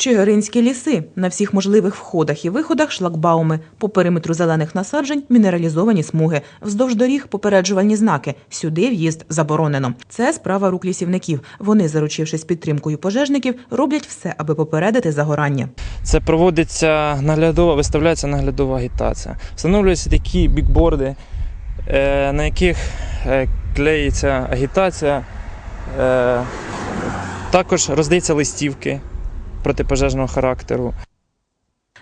Чигиринські ліси на всіх можливих входах і виходах шлагбауми, по периметру зелених насаджень мінералізовані смуги, вздовж доріг попереджувальні знаки. Сюди в'їзд заборонено. Це справа рук лісівників. Вони, заручившись підтримкою пожежників, роблять все, аби попередити загорання. Це проводиться наглядова, виставляється наглядова агітація. Встановлюються такі бікборди, е, на яких е, клеїться агітація. Е, Також роздається листівки протипожежного характеру.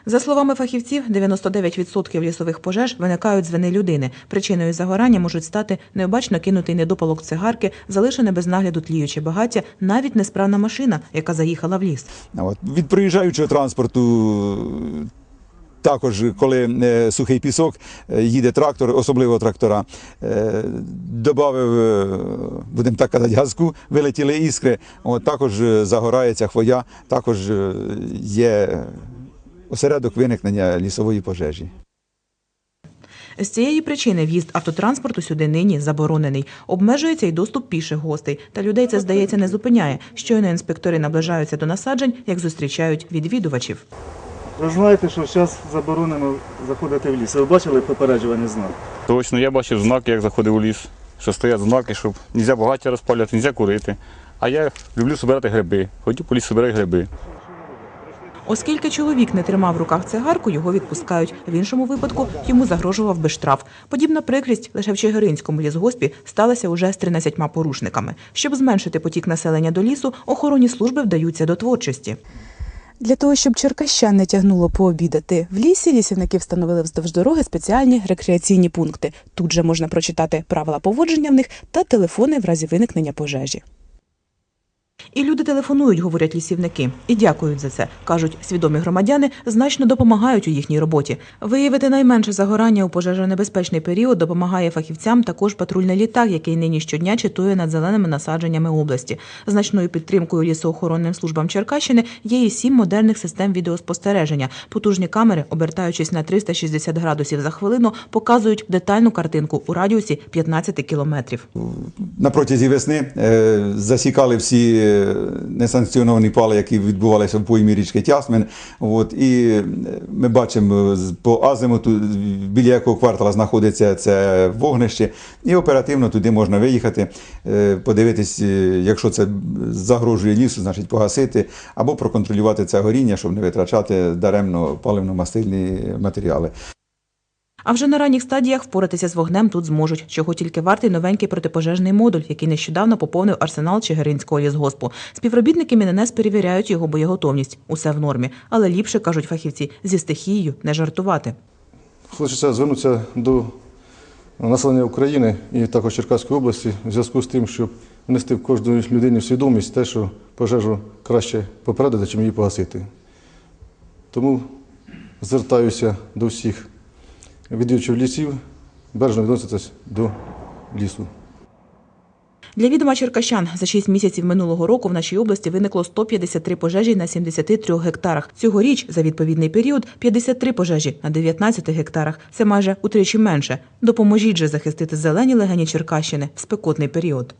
За словами фахівців, 99% лісових пожеж виникають з вини людини. Причиною загорання можуть стати необачно кинутий недопалок цигарки, залишене без нагляду тліюче багаття, навіть несправна машина, яка заїхала в ліс. От. Від проїжджаючого транспорту, також коли е, сухий пісок, е, їде трактор, особливо трактора, е, додав, будемо так казати, газку, вилетіли іскри, от, також загорається хвоя, також є осередок виникнення лісової пожежі. З цієї причини в'їзд автотранспорту сюди нині заборонений. Обмежується й доступ піших гостей. Та людей це, здається, не зупиняє. Щойно інспектори наближаються до насаджень, як зустрічають відвідувачів. Ви знаєте, що зараз заборонено заходити в ліс. Ви бачили попереджувальний знак? Точно, я бачив знаки, як заходив у ліс, що стоять знаки, щоб не можна багаття розпалювати, не можна курити. А я люблю збирати гриби. Хотів по лісу збирати гриби. Оскільки чоловік не тримав в руках цигарку, його відпускають. В іншому випадку йому загрожував би штраф. Подібна прикрість лише в Чигиринському лісгоспі сталася уже з 13 порушниками. Щоб зменшити потік населення до лісу, охоронні служби вдаються до творчості. Для того, щоб черкащан не тягнуло пообідати в лісі, лісівники встановили вздовж дороги спеціальні рекреаційні пункти. Тут же можна прочитати правила поводження в них та телефони в разі виникнення пожежі. І люди телефонують, говорять лісівники, і дякують за це. кажуть, свідомі громадяни значно допомагають у їхній роботі. Виявити найменше загорання у пожежонебезпечний період допомагає фахівцям також патрульний літак, який нині щодня читує над зеленими насадженнями області. Значною підтримкою лісоохоронним службам Черкащини є і сім модерних систем відеоспостереження. Потужні камери, обертаючись на 360 градусів за хвилину, показують детальну картинку у радіусі 15 кілометрів. На протязі весни е, засікали всі несанкціоновані пали, які відбувалися в поймі річки Тясмин. От, і е, ми бачимо по азимуту, біля якого квартала знаходиться це вогнище, і оперативно туди можна виїхати, е, подивитись, е, якщо це загрожує лісу, значить погасити, або проконтролювати це горіння, щоб не витрачати даремно паливно-мастильні матеріали. А вже на ранніх стадіях впоратися з вогнем тут зможуть, чого тільки вартий новенький протипожежний модуль, який нещодавно поповнив арсенал Чигиринського лісгоспу. Співробітники МінНС перевіряють його боєготовність. Усе в нормі, але ліпше кажуть фахівці зі стихією не жартувати. Хочеться звернутися до населення України і також Черкаської області в зв'язку з тим, щоб внести в кожну людині свідомість те, що пожежу краще попередити, чим її погасити. Тому звертаюся до всіх відвідувачів лісів, бережно відноситись до лісу. Для відома черкащан за 6 місяців минулого року в нашій області виникло 153 пожежі на 73 гектарах. Цьогоріч за відповідний період 53 пожежі на 19 гектарах. Це майже утричі менше. Допоможіть же захистити зелені легені Черкащини в спекотний період.